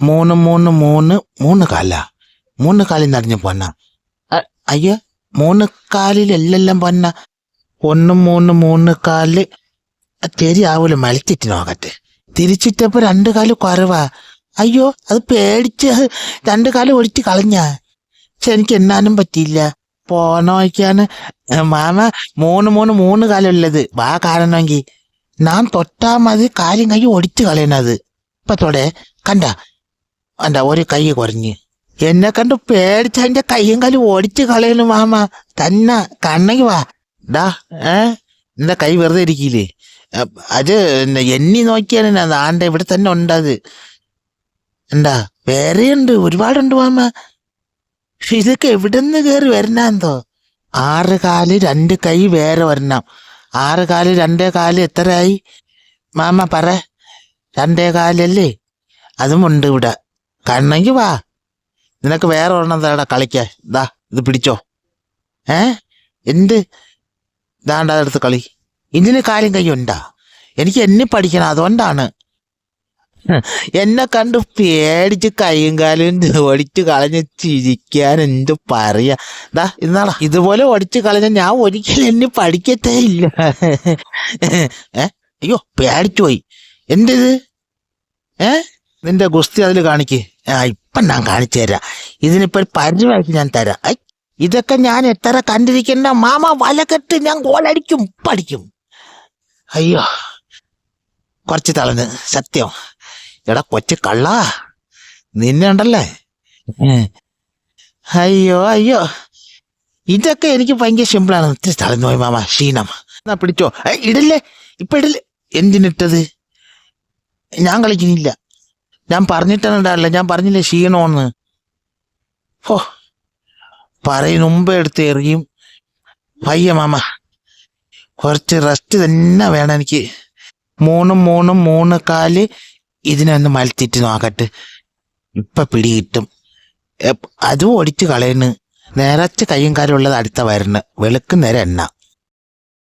മൂന്ന് മൂന്ന് മൂന്ന് മൂന്ന് കാല. മൂന്ന് കാലിൽ നടഞ്ഞു പോന്ന. അയ്യ മൂന്ന് കാലിൽ എല്ലാം പോന്ന. ഒന്ന് മൂന്ന് മൂന്ന് കാൽ ശരിയാവൂല മലത്തിട്ട് നോക്കട്ടെ തിരിച്ചിട്ടപ്പോ രണ്ട് കാൽ കുറവാ. അയ്യോ അത് പേടിച്ച് രണ്ട് കാൽ ഒഴിച്ച് കളഞ്ഞ. പക്ഷെ എനിക്ക് എന്നാനും പറ്റിയില്ല. പോണോയ്ക്കാണ് മാമ മൂന്ന് മൂന്ന് മൂന്ന് കാലുള്ളത്. വാ കാണണമെങ്കിൽ. നാം തൊട്ടാ മതി കാര്യം കൈ ഒടിച്ചു കളയണത്. ഇപ്പത്തോടെ തൊടെ കണ്ട. കണ്ട ഒരു കൈ കുറഞ്ഞ്. എന്നെ കണ്ട് പേടിച്ച എന്റെ കൈയും കാലും ഓടിച്ച് കളയണു മാമ. തന്നെ കണ്ണകി വാ. ഡാ ഏ? എന്റെ കൈ വെറുതെ ഇരിക്കില്ലേ? അത് എന്നി നോക്കിയാണ് ഞാൻ ആണ്ട ഇവിടെ തന്നെ ഉണ്ടത് എന്താ വേറെയുണ്ട് ഒരുപാടുണ്ട് മാമ. പക്ഷെ ഇതൊക്കെ എവിടുന്ന് കയറി വരണന്തോ? ആറ് കാൽ രണ്ട് കൈ വേറെ വരണം. ആറ് കാൽ രണ്ടേ കാൽ എത്രയായി? മാമ പറ രണ്ടേ കാലല്ലേ? അതും ഉണ്ട് ഇവിടെ. കണ്ണെങ്കി വാ. നിനക്ക് വേറെ ഒരെണ്ണം തേടാ കളിക്കാൻ? ദാ ഇത് പിടിച്ചോ. ഏ? എന്ത്? ദാണ്ട അടുത്ത് കളി. ഇതിന് കാര്യം കൈയുണ്ടാ എനിക്ക് എന്നെ പഠിക്കണം അതുകൊണ്ടാണ്. എന്നെ കണ്ട് പേടിച്ച് കൈയും കാലും ഓടിച്ച് കളഞ്ഞ് ചിരിക്കാൻ എന്ത് പറയാ. ദാ ഇന്നാളാ. ഇതുപോലെ ഓടിച്ച് കളഞ്ഞ ഞാൻ ഒരിക്കലും എന്നെ പഠിക്കത്തേ ഇല്ല. ഏ? അയ്യോ പേടിച്ചു പോയി. എന്തിത്? ഏ? നിന്റെ ഗുസ്തി അതിൽ കാണിക്ക്. ആ ഇപ്പം ഞാൻ കാണിച്ചു തരാം. ഇതിനിപ്പോൾ ഒരു പരിവാക്കി ഞാൻ തരാം. ഐ ഇതൊക്കെ ഞാൻ എത്ര കണ്ടിരിക്കേണ്ട. മാമ വലകെട്ട് ഞാൻ ഗോളടിക്കും പഠിക്കും അയ്യോ കുറച്ച് തളന്ന്. സത്യം. എടാ കൊച്ചു കള്ള. നിന്നെ ഉണ്ടല്ലേ. അയ്യോ അയ്യോ. ഇതൊക്കെ എനിക്ക് ഭയങ്കര സിമ്പിളാണ് ഇത്തിരി തളർന്നു പോയി മാമ. ക്ഷീണം. എന്നാ പിടിച്ചോ. ഇടില്ലേ? ഇപ്പൊ ഇടില്ലേ? എന്തിനിട്ടത്? ഞാൻ കളിക്കുന്നില്ല. ഞാൻ പറഞ്ഞിട്ടുണ്ടാവില്ല ഞാൻ പറഞ്ഞില്ലേ ക്ഷീണമെന്ന് ഓ പറയും മുമ്പ് എടുത്ത് എറിയും. വയ്യ മാമ കുറച്ച് റെസ്റ്റ് തന്നെ വേണം എനിക്ക്. മൂന്നും മൂന്നും മൂന്ന് കാൽ ഇതിനൊന്ന് മലത്തിട്ട് നോക്കട്ട്. ഇപ്പൊ പിടി കിട്ടും. അതും ഒടിച്ച് കളയണ്. നേരച്ച് കയ്യും കാലുള്ളത് അടുത്ത വരണ്. വെളുക്കും നേരം എണ്ണ.